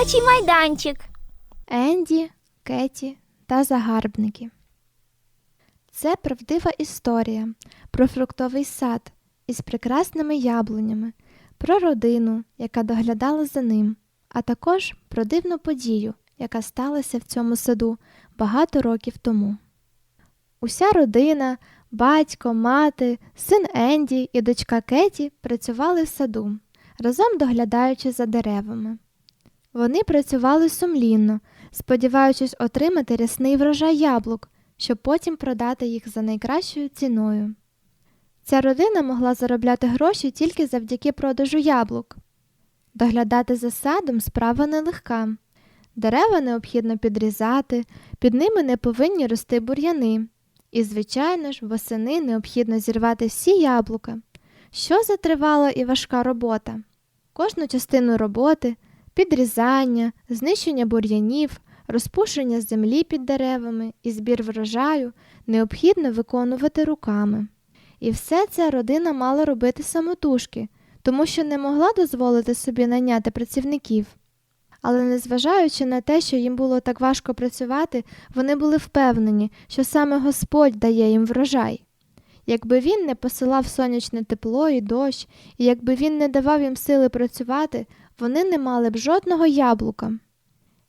Дитячий майданчик. Енді, Кеті та загарбники. Це правдива історія про фруктовий сад із прекрасними яблунями, про родину, яка доглядала за ним, а також про дивну подію, яка сталася в цьому саду багато років тому. Уся родина, батько, мати, син Енді і дочка Кеті працювали в саду, разом доглядаючи за деревами. Вони працювали сумлінно, сподіваючись отримати рясний врожай яблук, щоб потім продати їх за найкращою ціною. Ця родина могла заробляти гроші тільки завдяки продажу яблук. Доглядати за садом справа нелегка. Дерева необхідно підрізати, під ними не повинні рости бур'яни. І, звичайно ж, восени необхідно зірвати всі яблука. Що за тривала і важка робота? Кожну частину роботи підрізання, знищення бур'янів, розпушення землі під деревами і збір врожаю необхідно виконувати руками. І все це родина мала робити самотужки, тому що не могла дозволити собі найняти працівників. Але незважаючи на те, що їм було так важко працювати, вони були впевнені, що саме Господь дає їм врожай. Якби він не посилав сонячне тепло і дощ, і якби він не давав їм сили працювати, вони не мали б жодного яблука.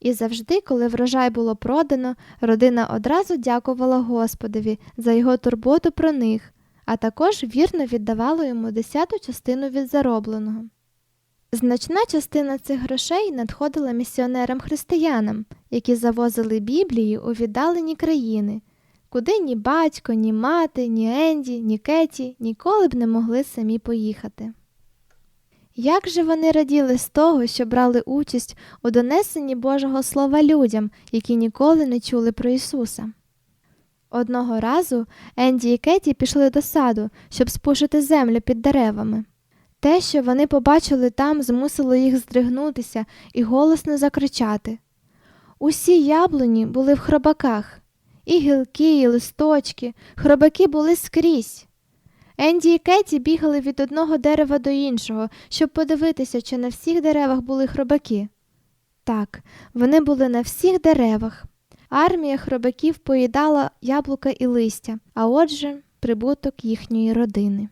І завжди, коли врожай було продано, родина одразу дякувала Господові за його турботу про них, а також вірно віддавала йому десяту частину від заробленого. Значна частина цих грошей надходила місіонерам-християнам, які завозили Біблії у віддалені країни, куди ні батько, ні мати, ні Енді, ні Кеті ніколи б не могли самі поїхати. Як же вони раділи з того, що брали участь у донесенні Божого Слова людям, які ніколи не чули про Ісуса. Одного разу Енді і Кеті пішли до саду, щоб спушити землю під деревами. Те, що вони побачили там, змусило їх здригнутися і голосно закричати. Усі яблуні були в хробаках, і гілки, і листочки, хробаки були скрізь. Енді і Кеті бігали від одного дерева до іншого, щоб подивитися, чи на всіх деревах були хробаки. Так, вони були на всіх деревах. Армія хробаків поїдала яблука і листя, а отже, прибуток їхньої родини.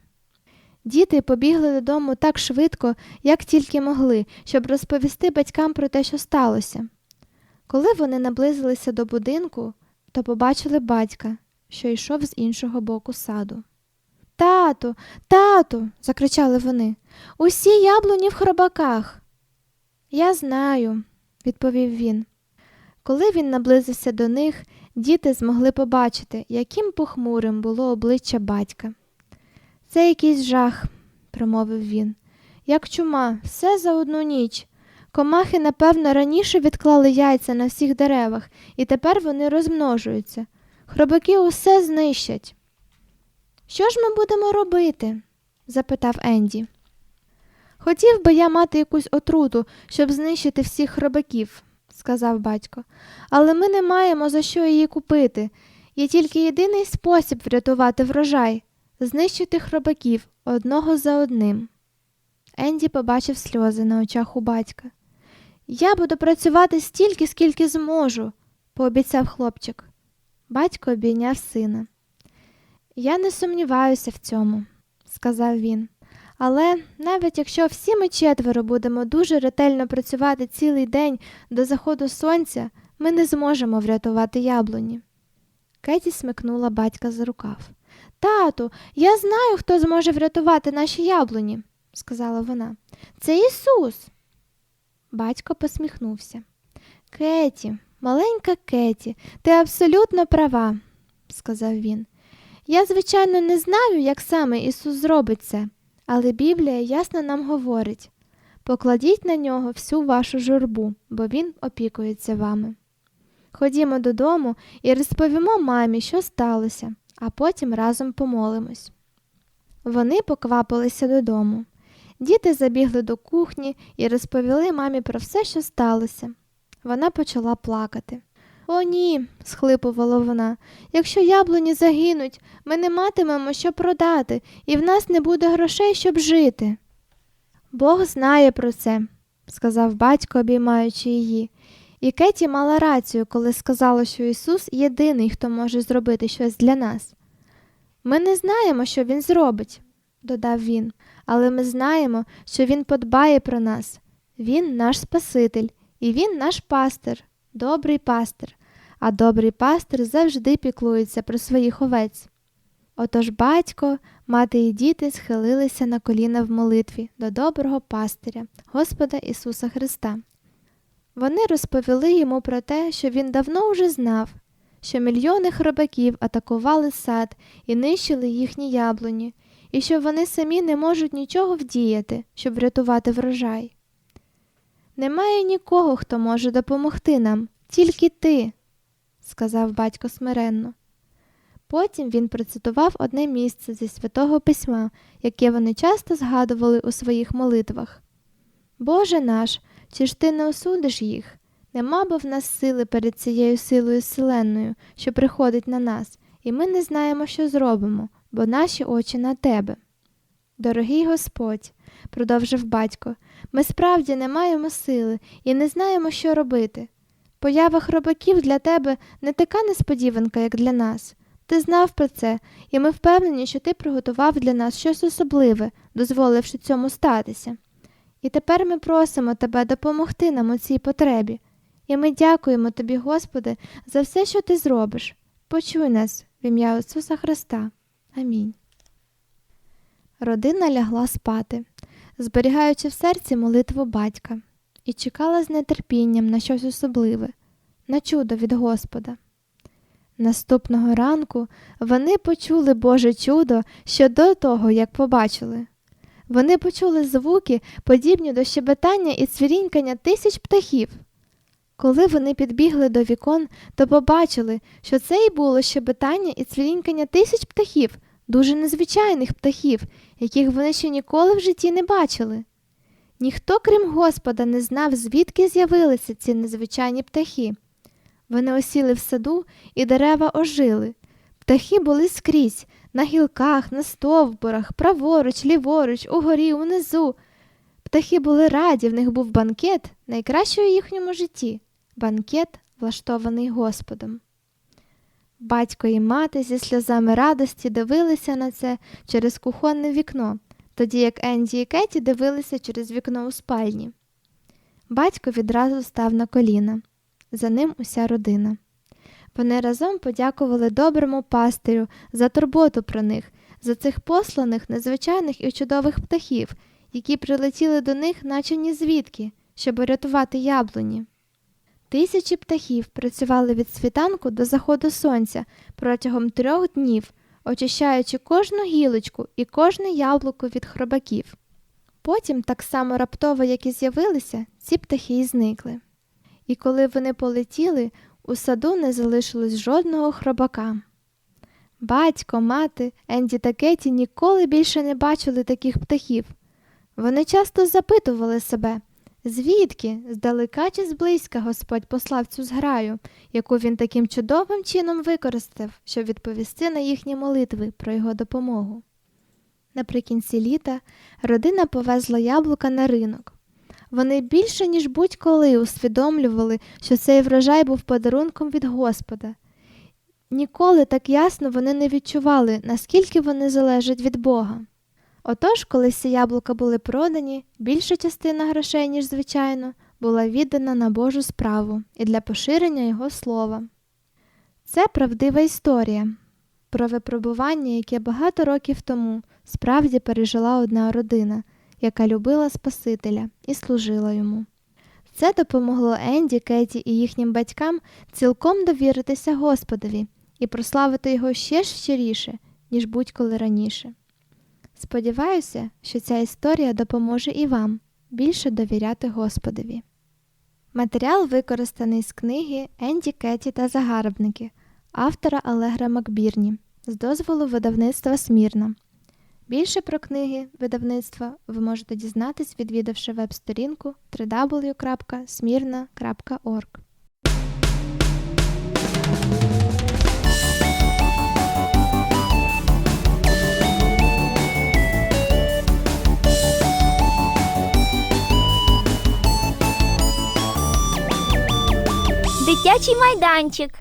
Діти побігли додому так швидко, як тільки могли, щоб розповісти батькам про те, що сталося. Коли вони наблизилися до будинку, то побачили батька, що йшов з іншого боку саду. Тату, тату, закричали вони, усі яблуні в хробаках. Я знаю, відповів він. Коли він наблизився до них, діти змогли побачити, яким похмурим було обличчя батька. Це якийсь жах, промовив він. Як чума, все за одну ніч. Комахи, напевно, раніше відклали яйця на всіх деревах, і тепер вони розмножуються. Хробаки усе знищать. Що ж ми будемо робити? запитав Енді. Хотів би я мати якусь отруту, щоб знищити всіх хробаків, сказав батько, але ми не маємо за що її купити. Є тільки єдиний спосіб врятувати врожай знищити хробаків одного за одним. Енді побачив сльози на очах у батька. Я буду працювати стільки, скільки зможу, пообіцяв хлопчик. Батько обійняв сина. Я не сумніваюся в цьому, сказав він. Але навіть якщо всі ми четверо будемо дуже ретельно працювати цілий день до заходу сонця, ми не зможемо врятувати яблуні. Кеті смикнула батька за рукав. Тату, я знаю, хто зможе врятувати наші яблуні, сказала вона. Це Ісус. Батько посміхнувся. Кеті, маленька Кеті, ти абсолютно права, сказав він. Я, звичайно, не знаю, як саме Ісус зробить це, але Біблія ясно нам говорить покладіть на нього всю вашу журбу, бо Він опікується вами. Ходімо додому і розповімо мамі, що сталося, а потім разом помолимось. Вони поквапилися додому. Діти забігли до кухні і розповіли мамі про все, що сталося. Вона почала плакати. О, ні, схлипувала вона. Якщо яблуні загинуть, ми не матимемо що продати, і в нас не буде грошей, щоб жити. Бог знає про це, сказав батько, обіймаючи її. І Кеті мала рацію, коли сказала, що Ісус єдиний, хто може зробити щось для нас. Ми не знаємо, що Він зробить, додав він, але ми знаємо, що Він подбає про нас. Він наш Спаситель, і Він наш пастир, добрий пастир, а добрий пастир завжди піклується про своїх овець. Отож батько, мати і діти схилилися на коліна в молитві до доброго пастиря, Господа Ісуса Христа. Вони розповіли йому про те, що він давно вже знав, що мільйони хробаків атакували сад і нищили їхні яблуні, і що вони самі не можуть нічого вдіяти, щоб врятувати врожай. Немає нікого, хто може допомогти нам, тільки ти, сказав батько смиренно. Потім він процитував одне місце зі святого письма, яке вони часто згадували у своїх молитвах. Боже наш, чи ж ти не осудиш їх? Нема бо в нас сили перед цією силою селенною, що приходить на нас, і ми не знаємо, що зробимо, бо наші очі на тебе. Дорогий Господь, продовжив батько, ми справді не маємо сили і не знаємо, що робити. Поява хробаків для тебе не така несподіванка, як для нас. Ти знав про це, і ми впевнені, що ти приготував для нас щось особливе, дозволивши цьому статися. І тепер ми просимо тебе допомогти нам у цій потребі. І ми дякуємо тобі, Господи, за все, що ти зробиш. Почуй нас в ім'я Ісуса Христа. Амінь. Родина лягла спати, зберігаючи в серці молитву батька, і чекала з нетерпінням на щось особливе, на чудо від Господа. Наступного ранку вони почули Боже чудо ще до того, як побачили. Вони почули звуки, подібні до щебетання і цвірінькання тисяч птахів. Коли вони підбігли до вікон, то побачили, що це і було щебетання і цвірінькання тисяч птахів, дуже незвичайних птахів, яких вони ще ніколи в житті не бачили. Ніхто, крім Господа, не знав, звідки з'явилися ці незвичайні птахи. Вони осіли в саду, і дерева ожили. Птахи були скрізь на гілках, на стовбурах, праворуч, ліворуч, угорі, унизу. Птахи були раді, в них був банкет, найкращий у їхньому житті банкет, влаштований Господом. Батько і мати зі сльозами радості дивилися на це через кухонне вікно, тоді як Енді і Кеті дивилися через вікно у спальні. Батько відразу став на коліна, за ним уся родина. Вони разом подякували доброму пастирю за турботу про них, за цих посланих, незвичайних і чудових птахів, які прилетіли до них, наче ні звідки, щоб рятувати яблуні. Тисячі птахів працювали від світанку до заходу сонця протягом трьох днів, очищаючи кожну гілочку і кожне яблуко від хробаків. Потім, так само раптово, як і з'явилися, ці птахи й зникли. І коли вони полетіли, у саду не залишилось жодного хробака. Батько, мати, Енді та Кеті ніколи більше не бачили таких птахів. Вони часто запитували себе, звідки, здалека чи зблизька Господь послав цю зграю, яку він таким чудовим чином використав, щоб відповісти на їхні молитви про його допомогу. Наприкінці літа родина повезла яблука на ринок. Вони більше, ніж будь-коли усвідомлювали, що цей врожай був подарунком від Господа. Ніколи так ясно вони не відчували, наскільки вони залежать від Бога. Отож, коли всі яблука були продані, більша частина грошей, ніж звичайно, була віддана на Божу справу і для поширення Його слова. Це правдива історія про випробування, яке багато років тому справді пережила одна родина, яка любила Спасителя і служила йому. Це допомогло Енді, Кеті і їхнім батькам цілком довіритися Господові і прославити його ще щиріше, ніж будь-коли раніше. Сподіваюся, що ця історія допоможе і вам більше довіряти Господові. Матеріал використаний з книги Енді Кеті та Загарбники автора Алегра Макбірні з дозволу видавництва Смірна. Більше про книги видавництва ви можете дізнатись, відвідавши веб-сторінку www.smirna.org. Дитячий майданчик.